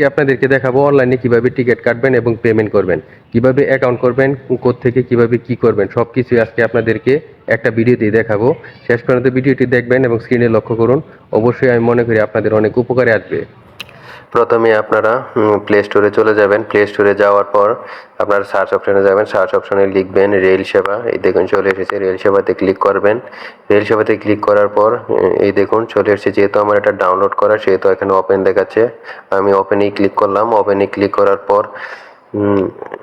আজকে আপনাদেরকে দেখাবো? অনলাইনে কীভাবে টিকিট কাটবেন এবং পেমেন্ট করবেন? কীভাবে অ্যাকাউন্ট করবেন? থেকে কীভাবে কি করবেন? সব কিছুই আজকে আপনাদেরকে একটা ভিডিওতে দেখাবো। শেষ পর্যন্ত ভিডিওটি দেখবেন এবং স্ক্রিনে লক্ষ্য করুন। অবশ্যই আমি মনে করি আপনাদের অনেক উপকারে আসবে। প্রথমে আপনারা প্লে স্টোরে চলে যাবেন। প্লে স্টোরে যাওয়ার পর আপনারা সার্চ অপশনে যাবেন। সার্চ অপশনে লিখবেন রেল সেবা এই দেখুন, চলে এসেছে। রেল সেবাতে ক্লিক করবেন। রেল সেবাতে ক্লিক করার পর এই দেখুন, চলে এসেছে। যেহেতু আমার এটা ডাউনলোড করা, সেহেতু এখানে ওপেন দেখাচ্ছে। আমি ওপেনেই ক্লিক করলাম। ওপেনে ক্লিক করার পর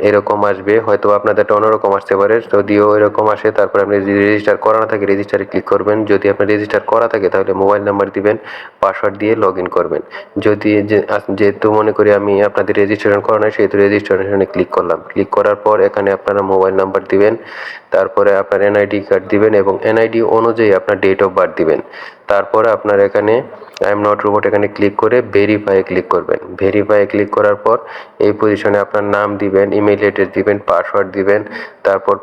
এরকম আসবে হয়তো আপনাদেরটা অন্যরকম আসতে পারে, যদিও এরকম আসে, তারপর আপনি যদি রেজিস্টার করা না থাকে রেজিস্টারে ক্লিক করবেন, যদি আপনার রেজিস্টার করা থাকে, তাহলে মোবাইল নাম্বার দিবেন পাসওয়ার্ড দিয়ে লগ ইন করবেন। যদি যেহেতু মনে করি আমি আপনাদের রেজিস্ট্রেশন করা নাই, সেহেতু রেজিস্ট্রেশনে ক্লিক করলাম। ক্লিক করার পর এখানে আপনারা মোবাইল নাম্বার দিবেন, তারপরে আপনার এনআইডি কার্ড দিবেন এবং এনআইডি অনুযায়ী আপনার ডেট অফ বার্থ দিবেন। তারপরে আপনার এখানে আই এম নট রোবট এখানে ক্লিক করে ভেরিফাই ক্লিক করবেন। ভেরিফাই ক্লিক করার পর এই পজিশনে আপনার নাম দিবেন ইমেল অ্যাড্রেস দিবেন পাসওয়ার্ড দিবেন, তারপর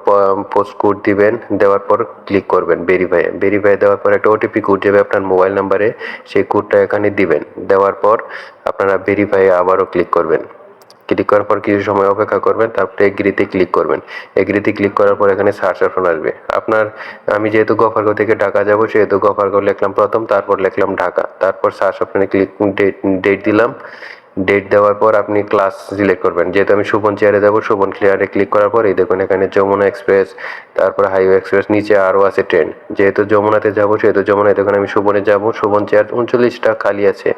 পোস্ট কোড দিবেন, দেওয়ার পর ক্লিক করবেন ভেরিফাই ভেরিফাই দেওয়ার পর একটা ওটিপি কোড যাবে আপনার মোবাইল নাম্বারে সেই কোডটা এখানে দিবেন। দেওয়ার পর আপনারা ভেরিফাই আবারও ক্লিক করবেন। ক্লিক করার পর কিছু সময় অপেক্ষা করবেন, তারপরে এগ্রিতে ক্লিক করবেন। এগ্রিতে ক্লিক করার পর এখানে সার্চ অপশন আসবে। আপনার, আমি যেহেতু গফারগাঁও থেকে ঢাকা যাব, সেহেতু গফারগাঁও লিখলাম প্রথম, তারপর লিখলাম ঢাকা। তারপর সার্চ অপশনে ক্লিক ডেট ডেট দিলাম। ডেট দেওয়ার পর আপনি ক্লাস সিলেক্ট করবেন। যেহেতু আমি সুবন চেয়ারে যাব সুবন ক্লিয়ারে ক্লিক করার পর এই দেখুন এখানে যমুনা এক্সপ্রেস তারপর হাইওয়ে এক্সপ্রেস নিচে আরও আছে ট্রেন যেহেতু যমুনাতে যাব, সেহেতু যমুনায় দেখুন আমি সুবনে যাব। সুবন চেয়ার উনচল্লিশটা খালি আছে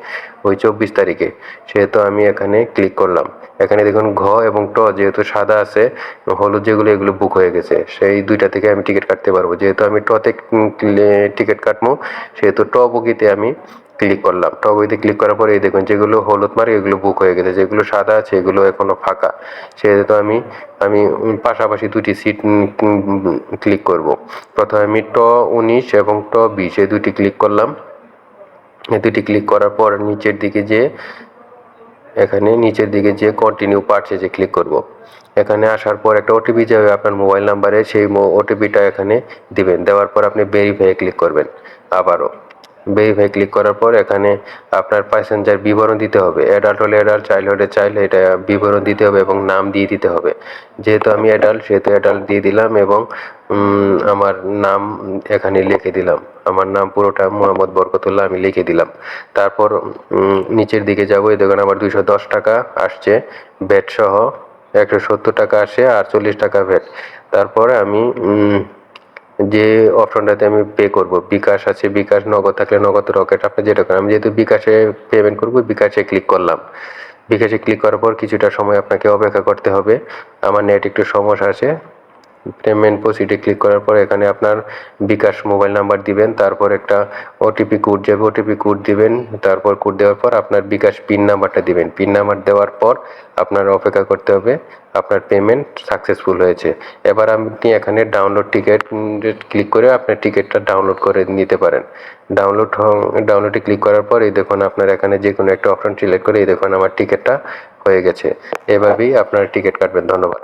ওই চব্বিশ তারিখে। সেহেতু আমি এখানে ক্লিক করলাম। এখানে দেখুন ঘ এবং ট যেহেতু সাদা আছে, হলুদ যেগুলো, এগুলো বুক হয়ে গেছে। সেই দুইটা থেকে আমি টিকিট কাটতে পারব। যেহেতু আমি টতে টিকিট কাটবো, সেহেতু ট বগিতে আমি ক্লিক করলাম। ট বগিতে ক্লিক করার পরে এই দেখুন, যেগুলো হলুদ মারি এগুলো বুক হয়ে গেছে। যেগুলো সাদা আছে, এগুলো এখনও ফাঁকা। সেহেতু আমি আমি পাশাপাশি দুটি সিট ক্লিক করব। প্রথমে আমি ট উনিশ এবং ট বিশ, এই দুটি ক্লিক করলাম। এই দুটি ক্লিক করার পর নিচের দিকে যে, এখানে নিচের দিকে যে কন্টিনিউ পার্টসে যে ক্লিক করব। এখানে আসার পর একটা ওটিপি যাবে আপনার মোবাইল নাম্বারে সেই ওটিপিটা এখানে দিবেন। দেওয়ার পর আপনি ভেরিফাই ক্লিক করবেন। আবারও। ভেরিফাই ক্লিক করার পর এখানে আপনার প্যাসেঞ্জার বিবরণ দিতে হবে। অ্যাডাল্ট হলে অ্যাডাল্ট চাইল্ড হলে চাইল্ড এটা বিবরণ দিতে হবে এবং নাম দিয়ে দিতে হবে। যেহেতু আমি অ্যাডাল্ট সেহেতু অ্যাডাল্ট দিয়ে দিলাম এবং আমার নাম এখানে লিখে দিলাম। আমার নাম পুরোটা মোহাম্মদ বরকতুল্লাহ আমি লিখে দিলাম। তারপর নিচের দিকে যাব। এই দেখুন আমার দুইশো দশ টাকা আসছে। ব্যাট সহ একশো সত্তর টাকা আসে আর চল্লিশ টাকা ভ্যাট তারপরে আমি যে অপশনটাতে আমি পে করব। বিকাশ আছে, বিকাশ নগদ থাকলে নগদ রকেট, আপনি যেটা করেন, আমি যেহেতু বিকাশে পেমেন্ট করব, বিকাশে ক্লিক করলাম। বিকাশে ক্লিক করার পর কিছুটা সময় আপনাকে অপেক্ষা করতে হবে। আমার নেট একটু সমস্যা আছে। পেমেন্ট প্রসিডে ক্লিক করার পর এখানে আপনার বিকাশ মোবাইল নাম্বার দিবেন, তারপর একটা ওটিপি কোড যাবে ওটিপি কোড দিবেন, তারপর কোড দেওয়ার পর আপনার বিকাশ পিন নাম্বারটা দিবেন। পিন নাম্বার দেওয়ার পর আপনার অপেক্ষা করতে হবে, আপনার পেমেন্ট সাকসেসফুল হয়েছে। এবার আপনি এখানে ডাউনলোড টিকিট ক্লিক করে আপনার টিকিটটা ডাউনলোড করে নিতে পারেন। ডাউনলোড ডাউনলোডে ক্লিক করার পর এই দেখুন আপনার এখানে যে কোনো একটা অপশন সিলেক্ট করে এই দেখুন আমার টিকিটটা হয়ে গেছে। এভাবেই আপনার টিকিট কাটবেন। ধন্যবাদ।